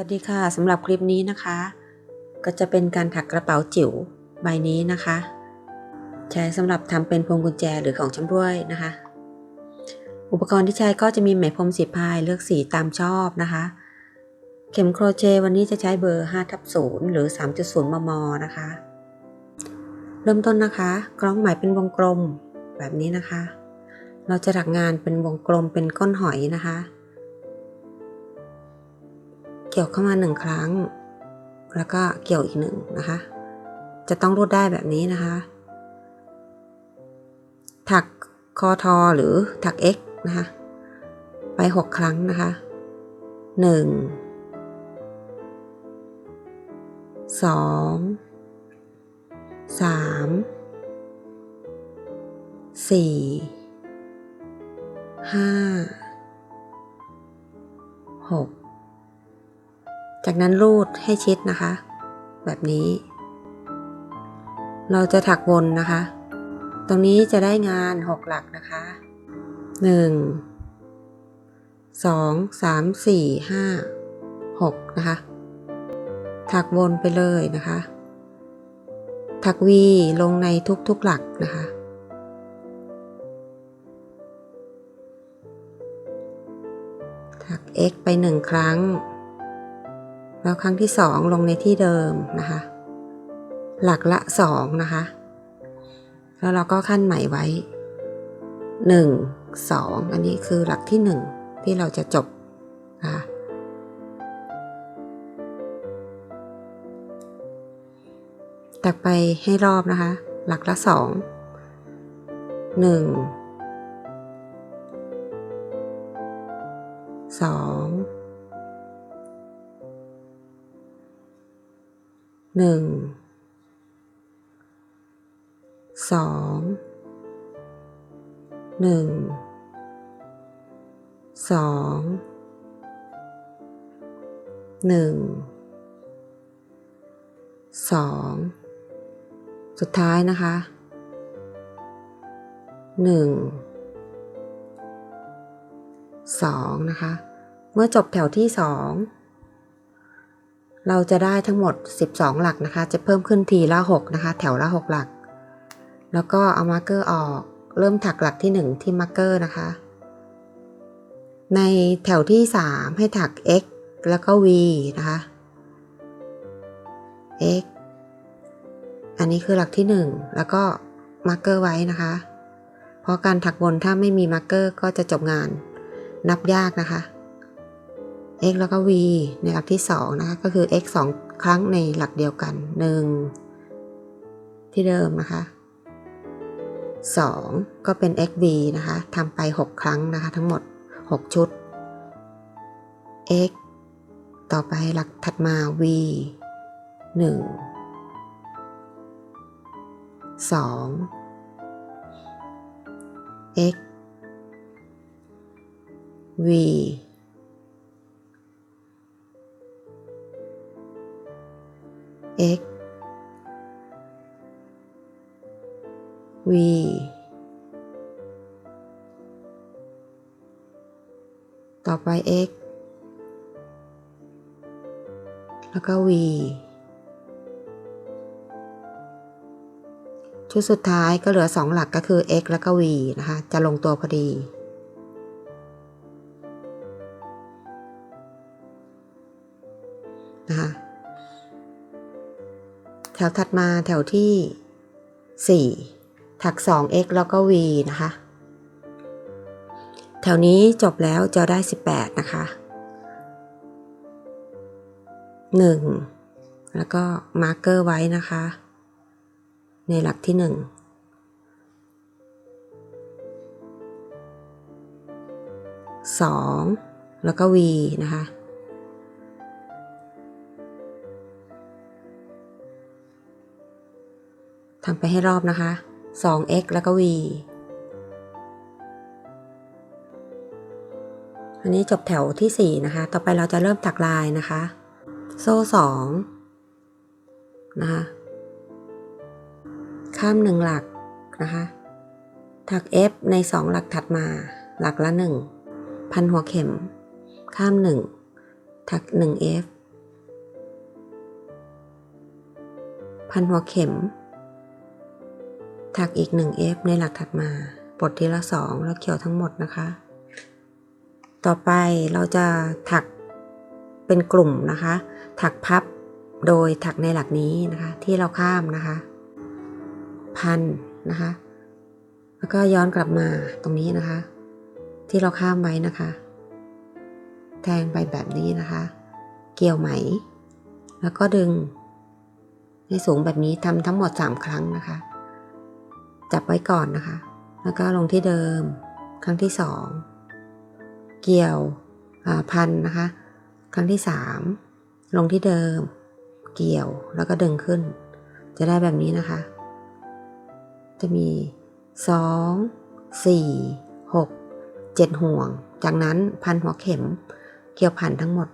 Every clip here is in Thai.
วัสดีค่ะสำหรับคลิปนี้นะคะ ก็จะเป็นการถักกระเป๋าจิ๋วใบนี้นะคะ ใช้สำหรับทำเป็นพวงกุญแจหรือของชำร่วยนะคะ อุปกรณ์ที่ใช้ก็จะมีไหมพรมสีพายเลือกสีตามชอบนะคะ เข็มโครเชต์วันนี้จะใช้เบอร์5ทับ0หรือ 3.0 มม นะคะ เริ่มต้นนะคะกล้องไหมเป็นวงกลมแบบนี้นะคะ เราจะถักงานเป็นวงกลมเป็นก้นหอยนะคะ กี่ยวเข้ามาหนึ่งครั้ง แล้วก็เกี่ยวอีกหนึ่งนะคะ จะต้องรูดได้แบบนี้นะคะ ถักคอทอหรือถัก x นะคะ ไป 6 ครั้งนะคะ 1 2 3 4 5 6 จากนั้นรูดให้ชิดนะคะ แบบนี้ เราจะถักวนนะคะ ตรงนี้จะได้งาน 6 หลักนะคะ 1 2 3 4 5 6 นะคะ ถักวนไปเลยนะคะ ถักวีลงในทุกๆหลักนะคะถัก x ไปหนึ่งครั้ง แล้วครั้งที่สองลงในที่เดิมนะคะ หลักละสองนะคะ แล้วเราก็ขั้นใหม่ไว้หนึ่งสองอันนี้คือหลักที่หนึ่งที่เราจะจบนะคะตักไปให้รอบนะคะ หลักละสอง หนึ่งสองหนึ่งสองหนึ่งสองสุดท้ายนะคะหนึ่งสองนะคะ เมื่อจบแถวที่สอง เราจะได้ทั้งหมด 12 หลักนะคะ จะเพิ่มขึ้นทีละ 6 นะคะ แถวละ 6 หลัก แล้วก็เอามาร์กเกอร์ออก เริ่มถักหลักที่ 1 ที่มาร์กเกอร์นะคะ ในแถวที่ 3 ให้ถัก x แล้วก็ v นะคะ x อันนี้คือหลักที่ 1 แล้วก็มาร์กเกอร์ไว้นะคะ เพราะการถักบนถ้าไม่มีมาร์กเกอร์ก็จะจบงานนับยากนะคะ x แล้วก็ v ในหลักที่2นะคะก็คือ x 2 ครั้งในหลักเดียวกัน 1 ที่เดิมนะคะ 2 ก็เป็น xv นะคะทำไป 6 ครั้งนะคะทั้งหมด 6 ชุด x ต่อไปหลักถัดมา v 1 2 x v x v ต่อไป x แล้วก็ v ชุดสุดท้ายก็เหลือ 2 หลักก็คือ x แล้วก็ v นะคะ จะลงตัวพอดี แถวถัดมาแถวที่ 4 ถัก 2x แล้วก็ v นะคะ แถวนี้จบแล้วจะได้ 18 นะคะ 1 แล้วก็มาร์กเกอร์ไว้นะคะ ในหลักที่1 2แล้วก็ v นะคะ ทำไปให้รอบนะคะ 2x แล้วก็ v อันนี้จบแถวที่ 4 นะคะ ต่อไปเราจะเริ่มถักลายนะคะ โซ่ 2 นะคะ ข้ามหนึ่งหลักนะคะ ถัก F ใน 2 หลักถัดมา หลักละ 1 พันหัวเข็ม ข้าม 1 ถัก 1F พันหัวเข็ม ถักอีก 1 F ในหลักถัดมาปลดทีละ 2 แล้วเกี่ยวทั้งหมดนะคะ ต่อไปเราจะถักเป็นกลุ่มนะคะ ถักพับโดยถักในหลักนี้นะคะ ที่เราข้ามนะคะ พันนะคะ แล้วก็ย้อนกลับมาตรงนี้นะคะ ที่เราข้ามไว้นะคะ แทงไปแบบนี้นะคะ เกี่ยวไหม แล้วก็ดึง ให้สูงแบบนี้ทำทั้งหมด 3 ครั้งนะคะ จับไว้ก่อนนะคะ แล้วก็ลงที่เดิม ครั้งที่ 2 เกี่ยวพันนะคะ ครั้งที่ 3 ลงที่เดิม เกี่ยวแล้วก็ดึงขึ้น จะได้แบบนี้นะคะ จะมี 2 4 6 7 ห่วง จากนั้นพันหัวเข็ม เกี่ยวพันทั้งหมด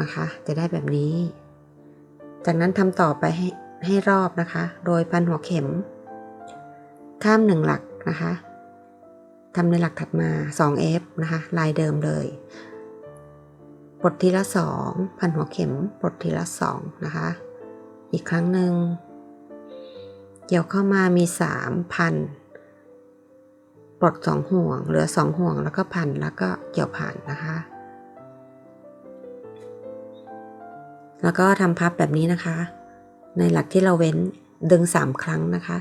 นะคะ จะได้แบบนี้ จากนั้นทำต่อไปให้ให้รอบนะคะ โดยพันหัวเข็ม ข้ามหนึ่งหลักนะคะทำในหลักถัดมา 2F นะคะ ลายเดิมเลยปลดทีละ 2 พันหัวเข็มปลดทีละ 2 นะคะ อีกครั้งหนึ่งเกี่ยวเข้ามามี 3 พันปลด 2 ห่วง เหลือ 2 ห่วงแล้วก็พันแล้วก็เกี่ยวผ่านนะคะ แล้วก็ทำพับแบบนี้นะคะ ในหลักที่เราเว้นดึง 3 ครั้งนะคะ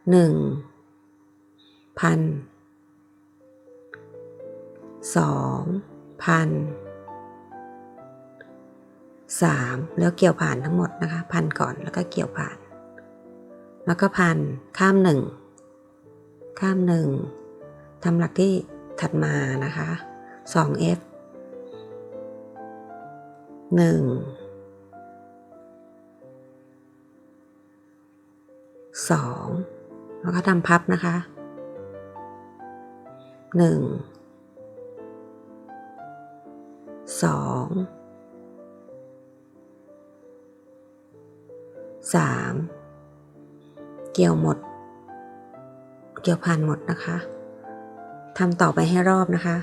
1พันสองพันสามแล้วเกี่ยวผ่านทั้งหมดนะคะพันก่อนแล้วก็เกี่ยวผ่าน แล้วก็พันข้ามหนึ่งข้ามหนึ่งทำหลักที่ถัดมานะคะ 2F หนึ่งสอง แล้วก็ทำพับนะคะหนึ่งสองสามเกี่ยวหมด เกี่ยวผ่านหมดนะคะทำต่อไปให้รอบนะคะ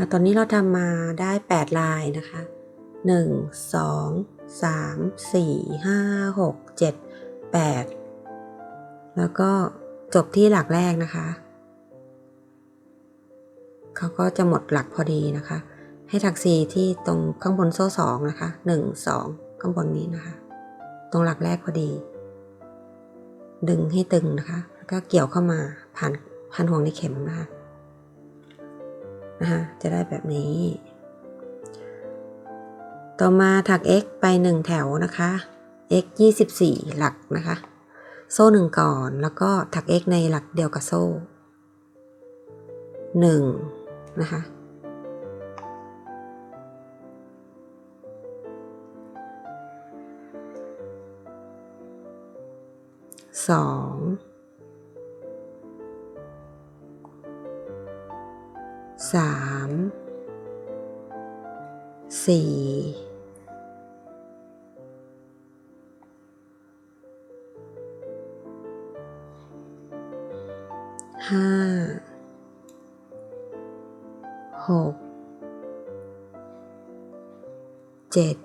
ค่ะตอนนี้เราทำมาได้ 8 ลายนะคะ 1 2 3 4 5 6 7 8 แล้วก็จบที่หลักแรกนะคะเขาก็จะหมดหลักพอดีนะคะ ให้ถักซีที่ตรงข้างบนโซ่สองนะคะ 1 2 ข้างบนนี้นะคะ ตรงหลักแรกพอดี ดึงให้ตึงนะคะ แล้วก็เกี่ยวเข้ามาผ่านพันห่วงในเข็มนะคะ นะคะจะได้แบบนี้ ต่อมาถัก x ไป 1 แถวนะคะ x 24 หลักนะคะ โซ่1ก่อนแล้วก็ถัก x ในหลักเดียวกับโซ่ 1 นะคะสอง สามสี่ห้าหกเจ็ด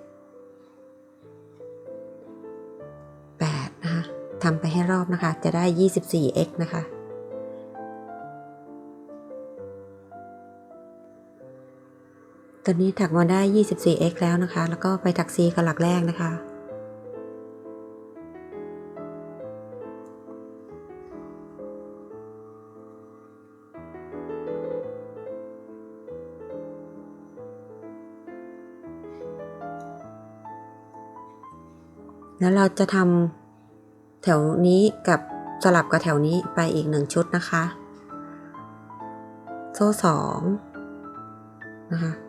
แปดนะคะทำไปให้รอบนะคะ จะได้ 24x นะคะ ตอนนี้ถักมาได้ 24x แล้วนะคะ แล้วก็ไปถัก C กับหลักแรกนะคะ แล้วเราจะทำแถวนี้กับสลับกับแถวนี้ไปอีกหนึ่งชุดนะคะ โซ่สองนะคะ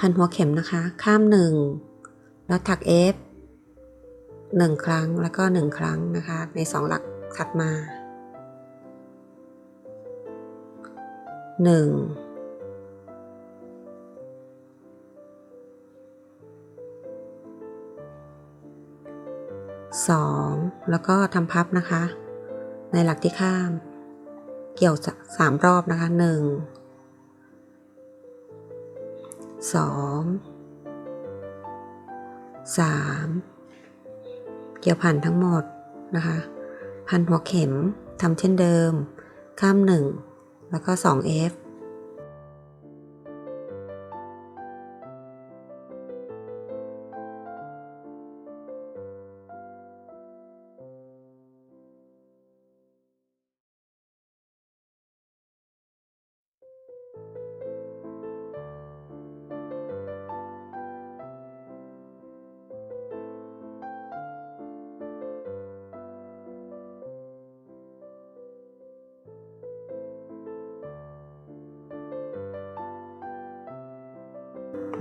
พันหัวเข็มนะคะ ข้ามหนึ่งแล้วถัก F หนึ่งครั้งแล้วก็หนึ่งครั้งนะคะ ในสองหลักถัดมาหนึ่งสองแล้วก็ทำพับนะคะ ในหลักที่ข้าม เกี่ยวสามรอบนะคะหนึ่ง สองสามเกี่ยวผ่านทั้งหมดนะคะ พันหัวเข็มทำเช่นเดิม ข้ามหนึ่งแล้วก็ 2F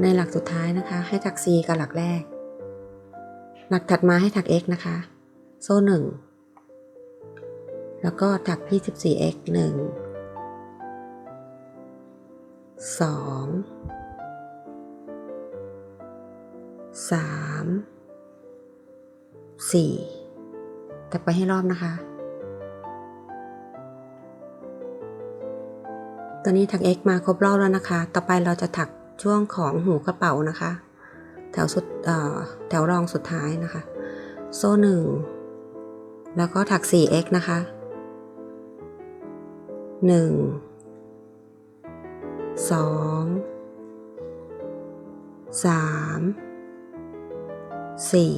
ในหลักสุดท้ายนะคะ ให้ถัก C กับหลักแรก หลักถัดมาให้ถัก X นะคะ โซ่หนึ่งแล้วก็ถัก 24x หนึ่งสองสามสี่ถักไปให้รอบนะคะ ตอนนี้ถัก X มาครบรอบแล้วนะคะ ต่อไปเราจะถัก ช่วงของหูกระเป๋านะคะ แถวสุดแถวรองสุดท้ายนะคะ โซ่หนึ่งแล้วก็ถัก 4x นะคะหนึ่งสองสามสี่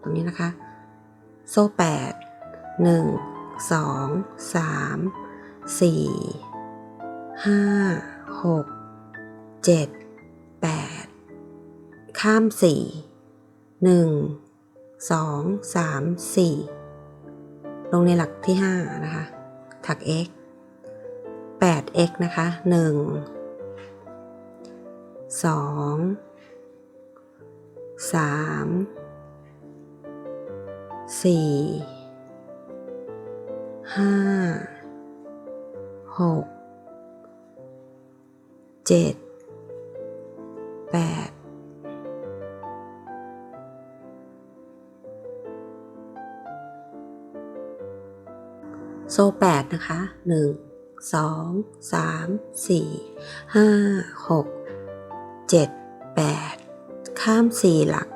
ตรงนี้นะคะ โซ่แปดหนึ่งสองสามสี่ หกเจ็ดแปดข้ามสี่หนึ่งสองสามสี่ลงในหลักที่ห้านะคะถัก x 8 x นะคะหนึ่งสองสามสี่ห้าหก เจ็ดแปดโซ่แปดนะคะหนึ่งสองสามสี่ห้าหกเจ็ดแปดข้ามสี่หลัก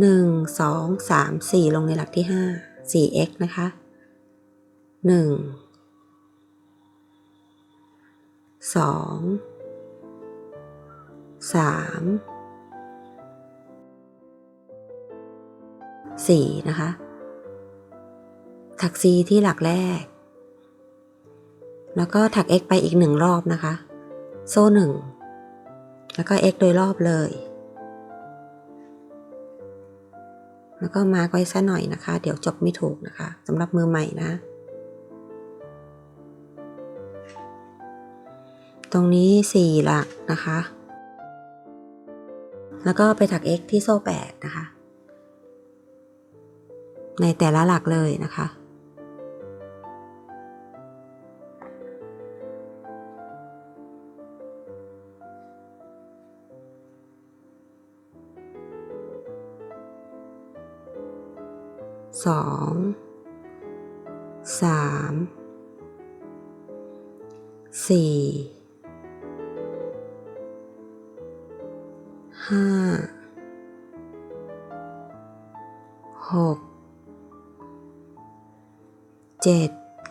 หนึ่งสองสามสี่ลงในหลักที่ห้าสี่ x นะคะหนึ่ง สามสี่นะคะ ถัก C ที่หลักแรก แล้วก็ถัก x ไปอีกหนึ่งรอบนะคะ โซ่หนึ่ง แล้วก็ x โดยรอบเลย แล้วก็มาไว้ซะหน่อยนะคะ เดี๋ยวจบไม่ถูกนะคะสำหรับมือใหม่นะ ตรงนี้4หลักนะคะ แล้วก็ไปถัก x ที่โซ่ 8 นะคะ ในแต่ละหลักเลยนะคะ สอง สาม สี่ ห้าหกเจ็ด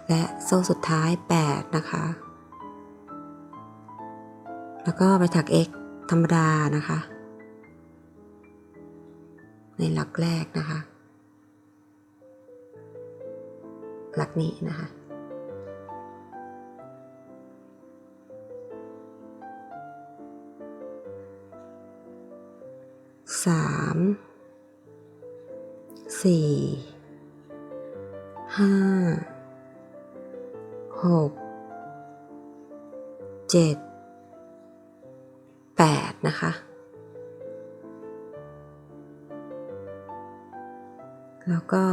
และโซ่สุดท้าย 8 นะคะ แล้วก็ไปถัก x ธรรมดานะคะ ในหลักแรกนะคะ หลักนี้นะคะ สามสี่ห้าหกเจ็ดแปดนะคะ แล้วก็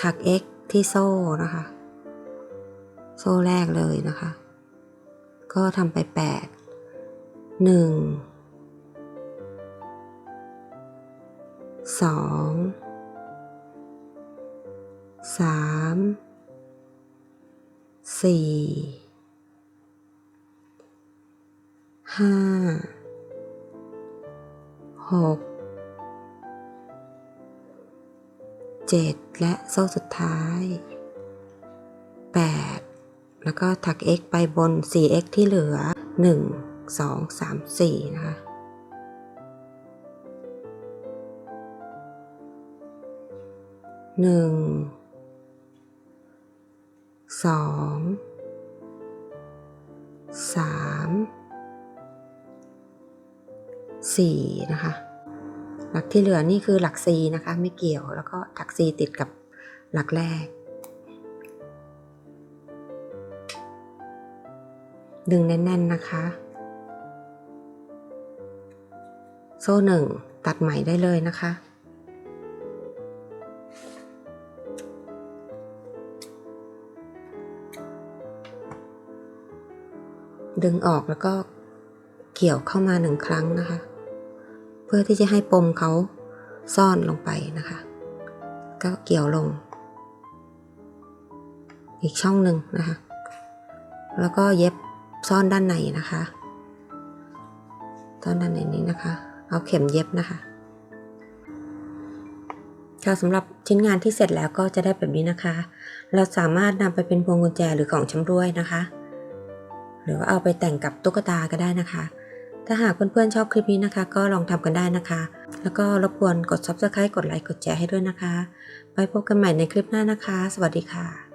ถัก x ที่โซ่นะคะ โซ่แรกเลยนะคะ ก็ทำไปแปดหนึ่ง สองสามสี่ห้าหกเจ็ดและโซ่สุดท้ายแปดแล้วก็ถัก x ไปบน 4x ที่เหลือ 1 2 3 4 นะคะ หนึ่งสองสามสี่นะคะ หลักที่เหลือนี่คือหลัก C นะคะ ไม่เกี่ยวแล้วก็ถัก C ติดกับหลักแรกดึงแน่นๆนะคะ โซ่หนึ่งตัดไหมได้เลยนะคะ ดึงออกแล้วก็เกี่ยวเข้ามาหนึ่งครั้งนะคะ เพื่อที่จะให้ปมเขาซ่อนลงไปนะคะ ก็เกี่ยวลง อีกช่องหนึ่งนะคะ แล้วก็เย็บซ่อนด้านในนะคะซ่อนด้านในนี้นะคะ เอาเข็มเย็บนะคะค่ะสำหรับชิ้นงานที่เสร็จแล้วก็จะได้แบบนี้นะคะ เราสามารถนำไปเป็นพวงกุญแจหรือของชำร่วยนะคะ หรือว่าเอาไปแต่งกับตุ๊กตาก็ได้นะคะ ถ้าหากเพื่อนๆชอบคลิปนี้นะคะ ก็ลองทำกันได้นะคะ แล้วก็รบกวนกด subscribe กดไลค์กดแชร์ให้ด้วยนะคะ ไว้พบกันใหม่ในคลิปหน้านะคะ สวัสดีค่ะ